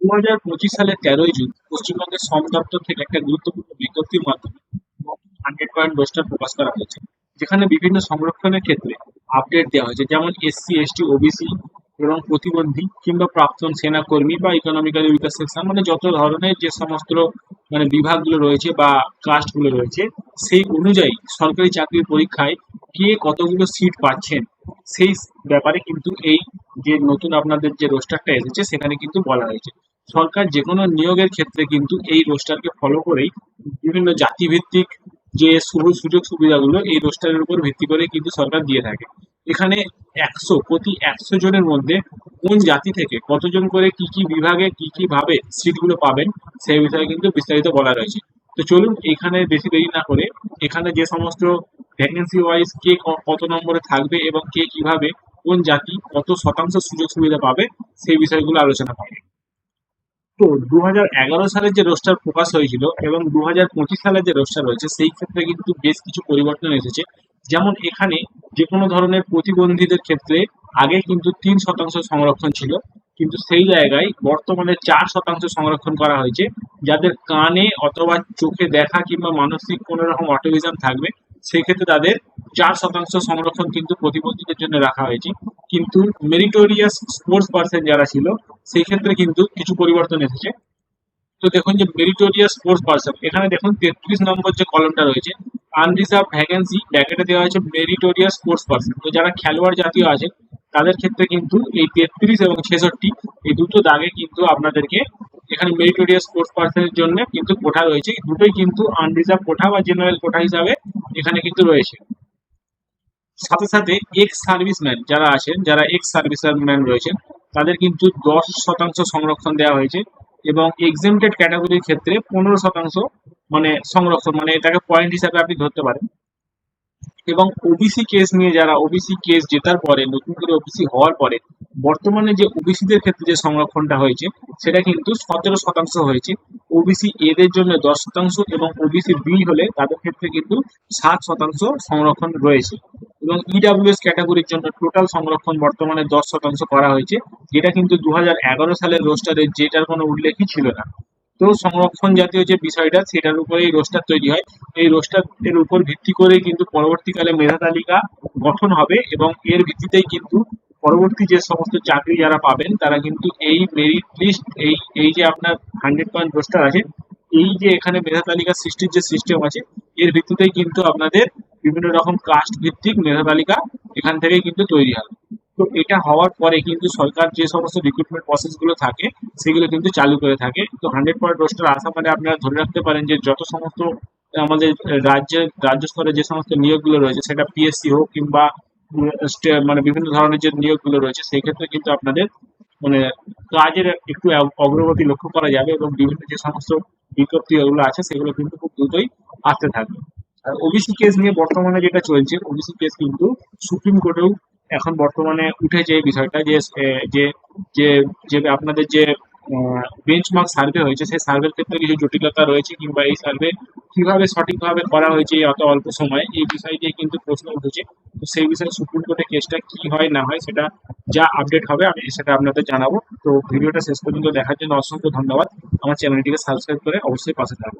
দু হাজার পঁচিশ সালের তেরোই জুন পশ্চিমবঙ্গের শ্রম দপ্তর থেকে একটা গুরুত্বপূর্ণ বিজ্ঞপ্তির মাধ্যমে হান্ড্রেড পয়েন্ট রোস্টার প্রকাশ করা হয়েছে। যেখানে বিভিন্ন সংরক্ষণের ক্ষেত্রে আপডেট দেওয়া হয়েছে, যেমন এসসি এসটি ওবিসি এবং প্রতিবন্ধী কিংবা প্রাক্তন সেনাকর্মী বা ইকোনমিক্যালি উইকার সেকশন মানে যত ধরনের যে সমস্ত মানে বিভাগগুলো রয়েছে বা কাস্টগুলো রয়েছে, সেই অনুযায়ী সরকারি চাকরির পরীক্ষায় কে কতগুলো সিট পাচ্ছেন, সেই ব্যাপারে কিন্তু এই যে নতুন আপনাদের যে রোস্টারটা এসেছে, সেখানে কিন্তু বলা হয়েছে। সরকার যে কোনো নিয়োগের ক্ষেত্রে কিন্তু এই রোস্টারকে ফলো করেই বিভিন্ন জাতিভিত্তিক যে সুযোগ সুবিধাগুলো এই রোস্টারের উপর ভিত্তি করে কিন্তু সরকার দিয়ে থাকে। এখানে একশো, প্রতি একশো জনের মধ্যে কোন জাতি থেকে কতজন করে কি কি বিভাগে কি কি ভাবে সিটগুলো পাবেন, সেই বিষয়ে কিন্তু বিস্তারিত বলা রয়েছে। তো চলুন এখানে বেশি দেরি না করে এখানে যে সমস্ত ভ্যাকেন্সি ওয়াইজ কে কত নম্বরে থাকবে এবং কে কীভাবে কোন জাতি কত শতাংশ সুযোগ সুবিধা পাবে, সেই বিষয়গুলো আলোচনা করবে তো দু সালের যে রোস্টার প্রকাশ হয়েছিল এবং দু সালের যে রোস্টার রয়েছে, সেই ক্ষেত্রে কিন্তু বেশ কিছু পরিবর্তন এসেছে। যেমন এখানে যে কোনো ধরনের প্রতিবন্ধীদের ক্ষেত্রে আগে কিন্তু তিন শতাংশ সংরক্ষণ ছিল। কিন্তু সেই জায়গায় বর্তমানে চার শতাংশ সংরক্ষণ করা হয়েছে। যাদের কানে অথবা চোখে দেখা কিংবা মানসিক কোনো রকম অটিজম থাকবে সেই ক্ষেত্রে তাদের চার শতাংশ সংরক্ষণ কিন্তু প্রতিবন্ধীদের জন্য রাখা হয়েছে। কিন্তু মেরিটোরিয়াস স্পোর্টস পার্সন যারা ছিল, সেই ক্ষেত্রে কিন্তু কিছু পরিবর্তন এসেছে। তো দেখুন যে মেরিটোরিয়াস স্পোর্টস পার্সন এখানে দেখুন তেত্রিশ নম্বর যে কলমটা রয়েছে আনরিজার্ভ ভ্যাকেন্সি ব্র্যাকেটে দেওয়া হয়েছে মেরিটোরিয়াস স্পোর্টস পার্সন তো যারা খেলোয়াড় জাতীয় আছে তাদের ক্ষেত্রে কিন্তু এই তেত্রিশ এবং ছেষট্টি, এই দুটো দাগে কিন্তু আপনাদেরকে এখানে মেরিটোরিয়াস স্পোর্টস পার্সনের জন্য কিন্তু কোঠা রয়েছে। দুটোই কিন্তু আনরিজার্ভ কোঠা বা জেনারেল কোঠা হিসাবে এখানে কিন্তু রয়েছে। সাথে সাথে এক্স সার্ভিসম্যান যারা আছেন, যারা এক্স সার্ভিসম্যান রয়েছেন, তাদের কিন্তু দশ শতাংশ সংরক্ষণ দেওয়া হয়েছে এবং এক্সেমটেড ক্যাটাগরির ক্ষেত্রে পনেরো শতাংশ মানে সংরক্ষণ মানে এটাকে পয়েন্ট হিসাবে আপনি ধরতে পারেন। এবং ওবিসি কেস নিয়ে যারা ওবিসি কেস জেতার পরে, নতুন করে ওবিসি হওয়ার পরে বর্তমানে যে ওবিসিদের ক্ষেত্রে যে সংরক্ষণটা হয়েছে, সেটা কিন্তু সতেরো শতাংশ হয়েছে। ওবিসি এদের জন্য দশ শতাংশ এবং ওবিসি বি হলে তাদের ক্ষেত্রে কিন্তু সাত শতাংশ সংরক্ষণ রয়েছে। এবং ইডাব্লিউএস ক্যাটাগরির জন্য টোটাল সংরক্ষণ বর্তমানে দশ শতাংশ করা হয়েছে, যেটা কিন্তু দু হাজার এগারো সালের রোস্টারে যেটার কোনো উল্লেখই ছিল না। তো সংরক্ষণ জাতীয় যে বিষয়টা, সেটার উপরে এই রোস্টার তৈরি হয়। এই রোস্টার এর উপর ভিত্তি করে কিন্তু পরবর্তীকালে মেধা তালিকা গঠন হবে এবং এর ভিত্তিতেই কিন্তু পরবর্তী যে সমস্ত চাকরি যারা পাবেন, তারা কিন্তু এই মেরিট লিস্ট এই এই যে আপনার হান্ড্রেড পয়েন্ট রোস্টার আছে, এই যে এখানে মেধা তালিকা সৃষ্টির যে সিস্টেম আছে, এর ভিত্তিতেই কিন্তু আপনাদের বিভিন্ন রকম কাস্ট ভিত্তিক মেধা তালিকা এখান থেকেই কিন্তু তৈরি হবে তো এটা হওয়ার পরে কিন্তু সরকার যে সমস্ত রিক্রুটমেন্ট প্রসেসগুলো থাকে, সেগুলো কিন্তু চালু করে থাকে। তো হান্ড্রেড পয়েন্ট রোস্টার আসা মানে আপনারা ধরে রাখতে পারেন যে যত সমস্ত আমাদের রাজ্যের, রাজ্য স্তরে যে সমস্ত নিয়োগগুলো রয়েছে, সেটা পিএসসি হোক কিংবা মানে বিভিন্ন ধরনের যে নিয়োগগুলো রয়েছে, সেই ক্ষেত্রে কিন্তু আপনাদের মানে কাজের একটু অগ্রগতি লক্ষ্য করা যাবে এবং বিভিন্ন যে সমস্ত বিজ্ঞপ্তি ওগুলো আছে, সেগুলো কিন্তু খুব দ্রুতই আসতে থাকবে। আর ওবিসি কেস নিয়ে বর্তমানে যেটা চলছে ওবিসি কেস কিন্তু সুপ্রিম কোর্টেও এখন বর্তমানে উঠেছে এই বিষয়টা যে যে যে আপনাদের যে বেঞ্চমার্ক সার্ভে হয়েছে। সেই সার্ভের ক্ষেত্রে কিছু জটিলতা রয়েছে কিংবা এই সার্ভে কীভাবে সঠিকভাবে করা হয়েছে অত অল্প সময়ে, এই বিষয় নিয়ে কিন্তু প্রশ্ন উঠেছে। তো সেই বিষয়ে সুপ্রিম কোর্টের কেসটা কি হয়, না হয় সেটা যা আপডেট হবে আমি সেটা আপনাদের জানাব। তো ভিডিওটা শেষ পর্যন্ত দেখার জন্য অসংখ্য ধন্যবাদ। আমার চ্যানেলটিকে সাবস্ক্রাইব করে অবশ্যই পাশে থাকব